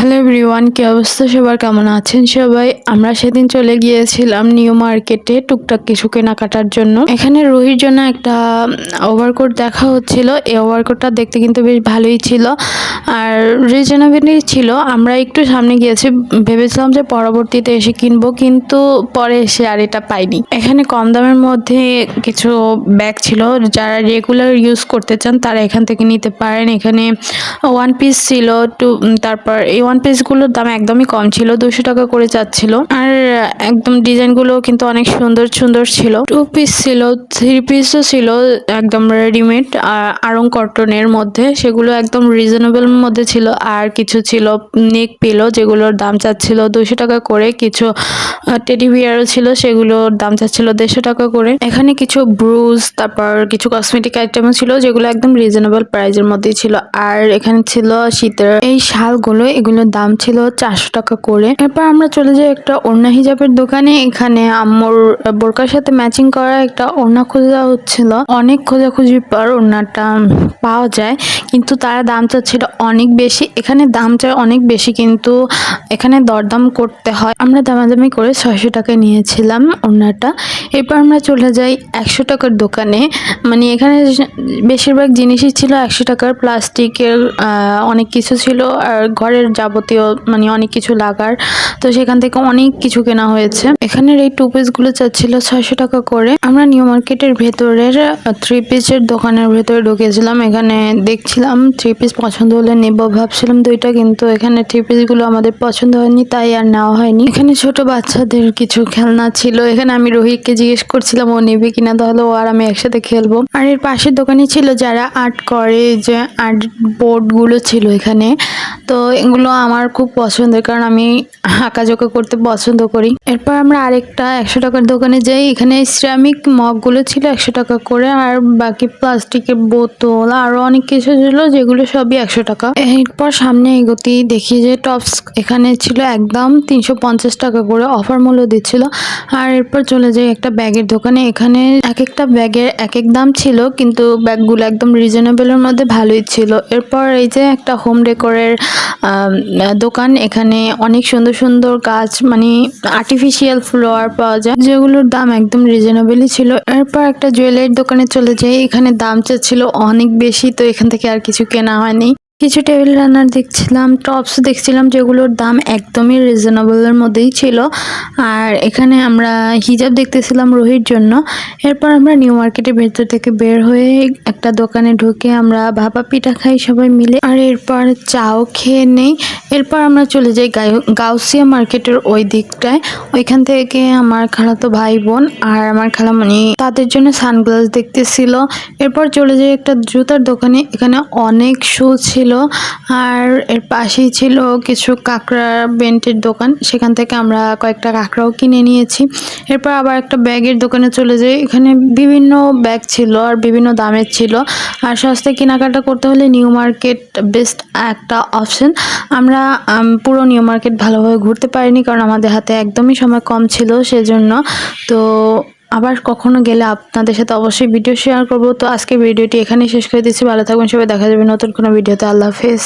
Hello everyone, কি অবস্থা? সবার কেমন আছেন সবাই? আমরা সেদিন চলে গিয়েছিলাম নিউ মার্কেটে টুকটাক কিছু কেনাকাটার জন্য। এখানে রুহির জন্য একটা ওভারকোট দেখা হচ্ছিল। এই ওভারকোটটা দেখতে কিন্তু বেশ ভালোই ছিল আর রিজনেবলই ছিল। আমরা একটু সামনে গিয়েছি, ভেবেছিলাম যে পরবর্তীতে এসে কিনবো, কিন্তু পরে এসে আর এটা পাইনি। এখানে কম দামের মধ্যে কিছু ব্যাগ ছিল। যারা রেগুলার ইউজ করতে চান, তারা এখান থেকে নিতে পারেন। এখানে ওয়ান পিস ছিল টু তারপর এই ওয়ান পিসগুলোর দাম একদমই কম ছিল দুশো টাকা করে যাচ্ছিল। আর, একদম ডিজাইনগুলো কিন্তু অনেক সুন্দর সুন্দর ছিল। টু পিস ছিল থ্রি পিসও ছিল একদম রেডিমেড আড়ং কটনের মধ্যে। সেগুলো একদম রিজনেবল মধ্যে ছিল। আর কিছু ছিল নেক পিলো যেগুলোর দাম চাচ্ছিল দুশো টাকা করে। কিছু টেডি বিয়ারও ছিল, সেগুলোর দাম চাচ্ছিল দেড়শো টাকা করে। এখানে কিছু ব্রুজ তারপর কিছু কসমেটিক আইটেমও ছিল, যেগুলো একদম রিজনেবল প্রাইজের মধ্যেই ছিল। আর এখানে ছিল শীতের এই শালগুলো এগুলোর দাম ছিল চারশো টাকা করে। এরপর আমরা চলে যাই একটা ওড়না হিজাবের দোকানে। এখানে আম্মুর বোরকার সাথে ম্যাচিং করা একটা ওড়না খোঁজা হচ্ছিল। অনেক খোঁজাখুঁজির পর ওড়নাটা পাওয়া যায়, কিন্তু তারা দাম চাচ্ছিল অনেক বেশি। এখানে দাম চায় অনেক বেশি, কিন্তু এখানে দরদাম করতে হয়। আমরা দামাদামি করে ছয়শো টাকা নিয়েছিলাম ওড়নাটা। এরপর আমরা চলে যাই একশো টাকার দোকানে। মানে এখানে বেশিরভাগ জিনিসই ছিল একশো টাকার। প্লাস্টিকের অনেক কিছু ছিল। আর ঘরের যাবতীয় মানে অনেক কিছু লাগার। তো সেখান থেকে অনেক কিছু কেনা হয়েছে। এখানের এই টু পিসগুলো চাচ্ছিল ছয়শো টাকা করে। আমরা নিউ মার্কেটের ভেতরের থ্রি পিসের দোকানের ভেতরে ঢুকেছিলাম। এখানে দেখছিলাম থ্রি পিস পছন্দ হলে নেব ভাবছিলাম দুইটা, কিন্তু এখানে থ্রি পিসগুলো আমাদের পছন্দ হয়নি, তাই আর নেওয়া হয়নি। এখানে ছোট বাচ্চাদের কিছু খেলনা ছিল। এখানে আমি রোহিতকে জিজ্ঞেস করছিলাম, ও নেবে কিনা? তাহলে ও আর আমি একসাথে খেলব। আর এর পাশের দোকানে ছিল যারা আর্ট করে, যে আর্ট বোর্ডগুলো ছিল এখানে। তো এগুলো আমার খুব পছন্দের, কারণ আমি আঁকাঝোঁকা করতে পছন্দ করি। এরপর আমরা আরেকটা একশো টাকার দোকানে যাই। এখানে সিরামিক মগগুলো ছিল একশো টাকা করে, আর বাকি প্লাস্টিকের বোতল আরও অনেক কিছু ছিল, যেগুলো সবই একশো টাকা। এরপর সামনে এগোতেই দেখি যে টপস এখানে ছিল একদম তিনশো পঞ্চাশ টাকা করে অফার মূল্য দিচ্ছিল। আর এরপর চলে যাই একটা ব্যাগের দোকানে। এখানে এক একটা ব্যাগের এক এক দাম ছিল, কিন্তু ব্যাগগুলো একদম রিজনেবলের মধ্যে ভালোই ছিল। এরপর এই যে একটা হোম ডেকোরের দোকান এখানে অনেক সুন্দর সুন্দর গাছ মানে আর্টিফিশিয়াল ফ্লাওয়ার পাওয়া যায়, যেগুলোর দাম একদম রিজনেবলই ছিল। এরপর একটা জুয়েলারির দোকানে চলে যাই, এখানে দাম চাচ্ছিল অনেক বেশি, তো এখান থেকে আর কিছু কেনা হয়নি। কিছু টেবিল রান্নার দেখছিলাম টপস দেখছিলাম, যেগুলোর দাম একদমই রিজনেবলের মধ্যেই ছিল। আর এখানে আমরা হিজাব দেখতেছিলাম রোহির জন্য। এরপর আমরা নিউ মার্কেটের ভেতর থেকে বের হয়ে একটা দোকানে ঢুকে আমরা ভাপা পিঠা খাই সবাই মিলে। আর এরপর চাও খেয়ে নেই। এরপর আমরা চলে যাই গাউসিয়া মার্কেটের ওই দিকটায়। ওইখান থেকে আমার খালাতো ভাই বোন আর আমার খালামণি, তাদের জন্য সানগ্লাস দেখতেছিল। এরপর চলে যাই একটা জুতার দোকানে। এখানে অনেক শু ছিল। ছিল। আর এর পাশেই ছিল কিছু কাঁকড়া বেন্টের দোকান। সেখান থেকে আমরা কয়েকটা কাঁকড়াও কিনে নিয়েছি। এরপর আবার একটা ব্যাগের দোকানে চলে যাই। এখানে বিভিন্ন ব্যাগ ছিল আর বিভিন্ন দামের ছিল। আর সস্তায় কেনাকাটা করতে হলে নিউ মার্কেট বেস্ট একটা অপশন। আমরা পুরো নিউ মার্কেট ভালোভাবে ঘুরতে পারিনি কারণ আমাদের হাতে একদমই সময় কম ছিল সেজন্য। তো আবার কখনো গেলে আপনাদের সাথে অবশ্যই ভিডিও শেয়ার করব। তো আজকে ভিডিওটি এখানেই শেষ করে দিচ্ছি। ভালো থাকবেন, সবাই দেখা যাবে নতুন কোনো ভিডিওতে আল্লাহ হাফেজ।